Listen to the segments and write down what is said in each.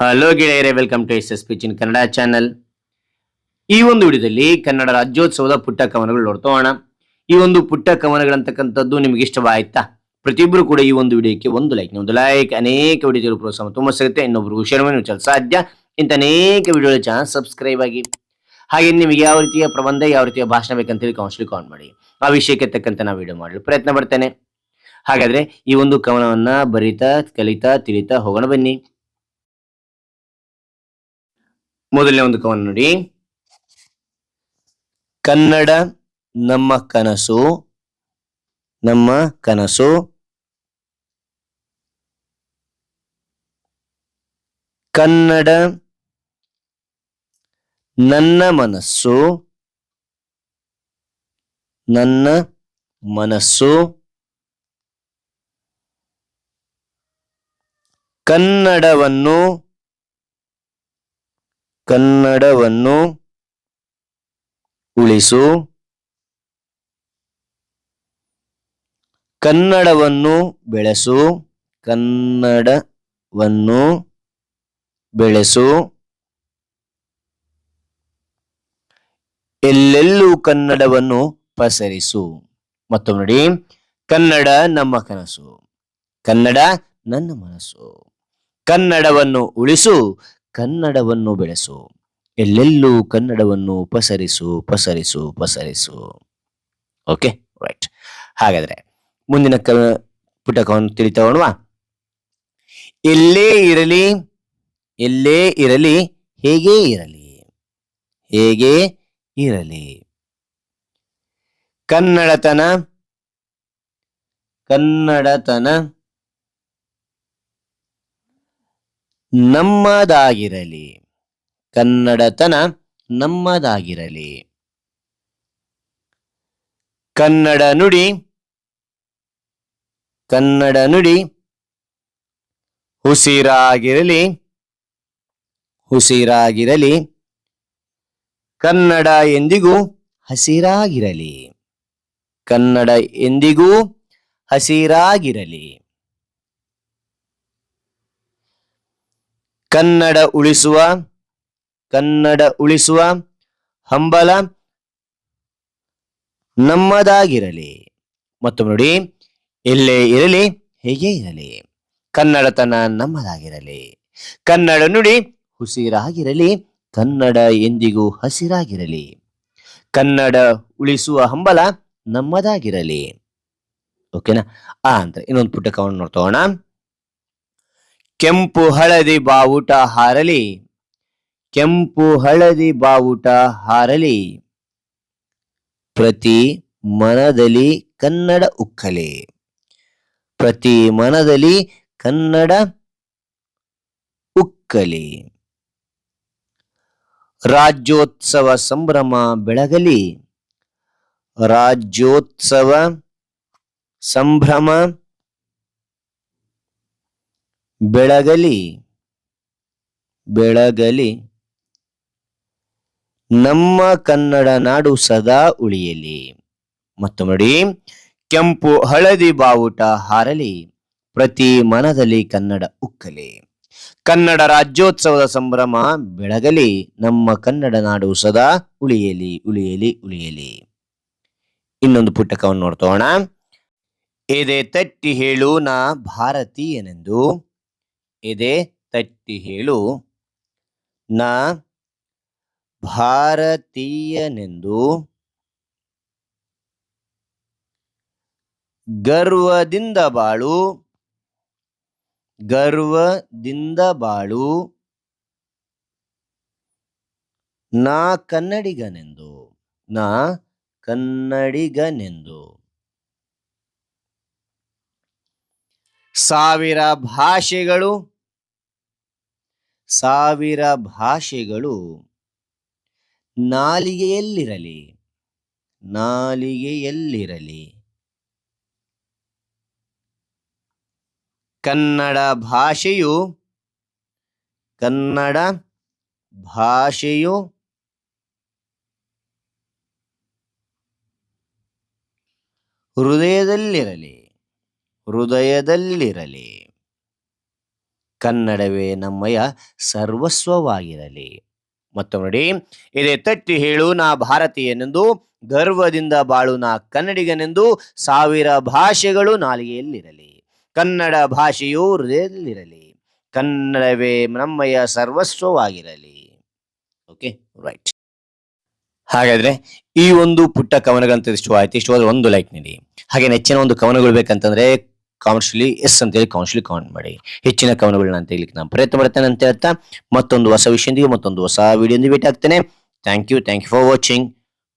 Hello ಗೆಳೆಯರೆ welcome to S S ಪಿಚಿನ್ Kannada channel ಈ ಒಂದು ವಿಡಿಯೋದಲ್ಲಿ ಕನ್ನಡ ರಾಜ್ಯೋತ್ಸವದ ಪುಟ್ಟ ಕವನಗಳು ನೋಡ್ತೋಣ ಈ ಒಂದು ಪುಟ್ಟ ಕವನಗಳಂತಕ್ಕಂಥದ್ದು ನಿಮ್ಗೆ ಇಷ್ಟವಾಯ್ತಾ? ಪ್ರತಿಯೊಬ್ಬರು ಕೂಡ ಈ ಒಂದು ವಿಡಿಯೋಕ್ಕೆ ಒಂದು ಲೈಕ್ ಒಂದು ಲೈಕ್ ಅನೇಕ ವಿಡಿಯೋ ಪ್ರೋತ್ಸಾಹ ತುಂಬ ಸಿಗುತ್ತೆ. ಇನ್ನೊಬ್ರು ಶೇರ್ ಮಾಡಿ ನೀವು ಸಾಧ್ಯ. ಇಂಥ ಅನೇಕ ವಿಡಿಯೋಗಳ ಚಾನಲ್ ಸಬ್ಸ್ಕ್ರೈಬ್ ಆಗಿ. ಹಾಗೆ ನಿಮಗೆ ಯಾವ ರೀತಿಯ ಪ್ರಬಂಧ, ಯಾವ ರೀತಿಯ ಭಾಷಣ ಬೇಕಂತೇಳಿ ಕೌನ್ಸಿಲ್ ಕಾಲ್ ಮಾಡಿ. ಆ ವಿಷಯಕ್ಕೆ ತಕ್ಕಂತ ನಾವು ವಿಡಿಯೋ ಮಾಡಲು ಪ್ರಯತ್ನ ಪಡ್ತೇನೆ. ಹಾಗಾದ್ರೆ ಈ ಒಂದು ಕವನವನ್ನ ಬರಿತಾ, ಕಲಿತಾ, ತಿಳಿತಾ ಹೋಗೋಣ ಬನ್ನಿ. ಮೊದಲನೇ ಒಂದು ಕವನ ನೋಡಿ. ಕನ್ನಡ ನಮ್ಮ ಕನಸು ನಮ್ಮ ಕನಸು. ಕನ್ನಡ ನನ್ನ ಮನಸ್ಸು ನನ್ನ ಮನಸ್ಸು. ಕನ್ನಡವನ್ನು ಕನ್ನಡವನ್ನು ಉಳಿಸು. ಕನ್ನಡವನ್ನು ಬೆಳೆಸು. ಕನ್ನಡವನ್ನು ಬೆಳೆಸು. ಎಲ್ಲೆಲ್ಲೂ ಕನ್ನಡವನ್ನು ಪಸರಿಸು. ಮತ್ತೊಮ್ಮೆ ನೋಡಿ. ಕನ್ನಡ ನಮ್ಮ ಕನಸು. ಕನ್ನಡ ನನ್ನ ಮನಸ್ಸು ಕನ್ನಡವನ್ನು ಉಳಿಸು. ಕನ್ನಡವನ್ನು ಬೆಳೆಸು. ಎಲ್ಲೆಲ್ಲೂ ಕನ್ನಡವನ್ನು ಪಸರಿಸು ಪಸರಿಸು ಪಸರಿಸು. ಓಕೆ ರೈಟ್ ಹಾಗಾದ್ರೆ ಮುಂದಿನ ಕ, ಪುಟಕವನ್ನು ತಿಳಿತವಣವಾ ಎಲ್ಲೇ ಇರಲಿ ಎಲ್ಲೇ ಇರಲಿ, ಹೇಗೆ ಇರಲಿ ಹೇಗೆ ಇರಲಿ. ಕನ್ನಡತನ ಕನ್ನಡತನ ನಮ್ಮದಾಗಿರಲಿ. ಕನ್ನಡತನ ನಮ್ಮದಾಗಿರಲಿ. ಕನ್ನಡ ನುಡಿ ಕನ್ನಡ ನುಡಿ, ಹುಸಿರಾಗಿರಲಿ ಹುಸಿರಾಗಿರಲಿ, ಕನ್ನಡ ಎಂದಿಗೂ ಹಸಿರಾಗಿರಲಿ. ಕನ್ನಡ ಎಂದಿಗೂ ಹಸಿರಾಗಿರಲಿ. ಕನ್ನಡ ಉಳಿಸುವ ಕನ್ನಡ ಉಳಿಸುವ ಹಂಬಲ ನಮ್ಮದಾಗಿರಲಿ. ಮತ್ತೊಮ್ಮೆ ನೋಡಿ, ಎಲ್ಲೇ ಇರಲಿ, ಹೇಗೆ ಇರಲಿ. ಕನ್ನಡತನ ನಮ್ಮದಾಗಿರಲಿ. ಕನ್ನಡ ನುಡಿ ಹುಸಿರಾಗಿರಲಿ, ಕನ್ನಡ ಎಂದಿಗೂ ಹಸಿರಾಗಿರಲಿ. ಕನ್ನಡ ಉಳಿಸುವ ಹಂಬಲ ನಮ್ಮದಾಗಿರಲಿ. ಓಕೆನಾ? ಆ ಅಂತ ಇನ್ನೊಂದು ಪುಟಕವನ್ನು ನೋಡ್ತೋಣ ಕೆಂಪು ಹಳದಿ ಬಾವುಟ ಹಾರಲಿ. ಕೆಂಪು ಹಳದಿ ಬಾವುಟ ಹಾರಲಿ. ಪ್ರತಿ ಮನದಲ್ಲಿ ಕನ್ನಡ ಉಕ್ಕಲೆ. ಪ್ರತಿ ಮನದಲ್ಲಿ ಕನ್ನಡ ಉಕ್ಕಲಿ. ರಾಜ್ಯೋತ್ಸವ ಸಂಭ್ರಮ ಬೆಳಗಲಿ. ರಾಜ್ಯೋತ್ಸವ ಸಂಭ್ರಮ ಬೆಳಗಲಿ ಬೆಳಗಲಿ, ನಮ್ಮ ಕನ್ನಡ ನಾಡು ಸದಾ ಉಳಿಯಲಿ. ಮತ್ತು ನೋಡಿ ಕೆಂಪು ಹಳದಿ ಬಾವುಟ ಹಾರಲಿ, ಪ್ರತಿ ಮನದಲ್ಲಿ ಕನ್ನಡ ಉಕ್ಕಲಿ. ಕನ್ನಡ ರಾಜ್ಯೋತ್ಸವದ ಸಂಭ್ರಮ ಬೆಳಗಲಿ, ನಮ್ಮ ಕನ್ನಡ ನಾಡು ಸದಾ ಉಳಿಯಲಿ ಉಳಿಯಲಿ ಉಳಿಯಲಿ. ಇನ್ನೊಂದು ಪುಟಕವನ್ನು ನೋಡ್ತೋಣ ಎದೆ ತಟ್ಟಿ ಹೇಳು ನಾ ಭಾರತೀಯನೆಂದು. ಎದೆ ತಟ್ಟಿ ಹೇಳು, ನಾ ಭಾರತೀಯನೆಂದು ಗರ್ವದಿಂದ ಬಾಳು ಗರ್ವದಿಂದ ಬಾಳು, ನಾ ಕನ್ನಡಿಗನೆಂದು ನಾ ಕನ್ನಡಿಗನೆಂದು. ಸಾವಿರ ಭಾಷೆಗಳು ಸಾವಿರ ಭಾಷೆಗಳು ನಾಲಿಗೆಯಲ್ಲಿರಲಿ ನಾಲಿಗೆಯಲ್ಲಿರಲಿ. ಕನ್ನಡ ಭಾಷೆಯು ಕನ್ನಡ ಭಾಷೆಯು ಹೃದಯದಲ್ಲಿರಲಿ ಹೃದಯದಲ್ಲಿರಲಿ. ಕನ್ನಡವೇ ನಮ್ಮಯ ಸರ್ವಸ್ವವಾಗಿರಲಿ. ಮತ್ತೊಮ್ಮೆ ನೋಡಿ ಇದೇ ತಟ್ಟಿ ಹೇಳು, ನಾ ಭಾರತೀಯನೆಂದು, ಗರ್ವದಿಂದ ಬಾಳು ನಾ ಕನ್ನಡಿಗನೆಂದು, ಸಾವಿರ ಭಾಷೆಗಳು ನಾಲಿಗೆಯಲ್ಲಿರಲಿ. ಕನ್ನಡ ಭಾಷೆಯು ಹೃದಯದಲ್ಲಿರಲಿ. ಕನ್ನಡವೇ ನಮ್ಮಯ ಸರ್ವಸ್ವವಾಗಿರಲಿ. Okay, right. ಹಾಗಾದ್ರೆ, ಈ ಒಂದು ಪುಟ್ಟ ಕವನಗಳಂತ ಇಷ್ಟವಾಯ್ತು. ಇಷ್ಟವಾದ್ರೆ ಒಂದು ಲೈಕ್ ನೀಡಿ. ಹಾಗೆ ನೆಚ್ಚಿನ ಒಂದು ಕವನಗಳು ಬೇಕಂತಂದ್ರೆ ಕಾಮೆಂಟ್ಸ್ಲಿ ಎಸ್ ಅಂತ ಹೇಳಿ ಕೌನ್ಸಿಲಿ ಕಾಮೆಂಟ್ ಮಾಡಿ. ಹೆಚ್ಚಿನ ಕವನಗಳನ್ನ ತೆಗಿಲಿಕ್ಕೆ ನಾನು ಪ್ರಯತ್ನ ಮಾಡ್ತೇನೆ ಅಂತ ಹೇಳ್ತಾ ಮತ್ತೊಂದು ಹೊಸ ವಿಷಯದಿಗೆ ಮತ್ತೊಂದು ಹೊಸ ವಿಡಿಯೋದಿಂದ ಭೇಟಿ ಆಗ್ತೇನೆ thank you thank you for watching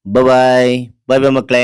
bye bye bye ಮಕ್ಕಳೇ.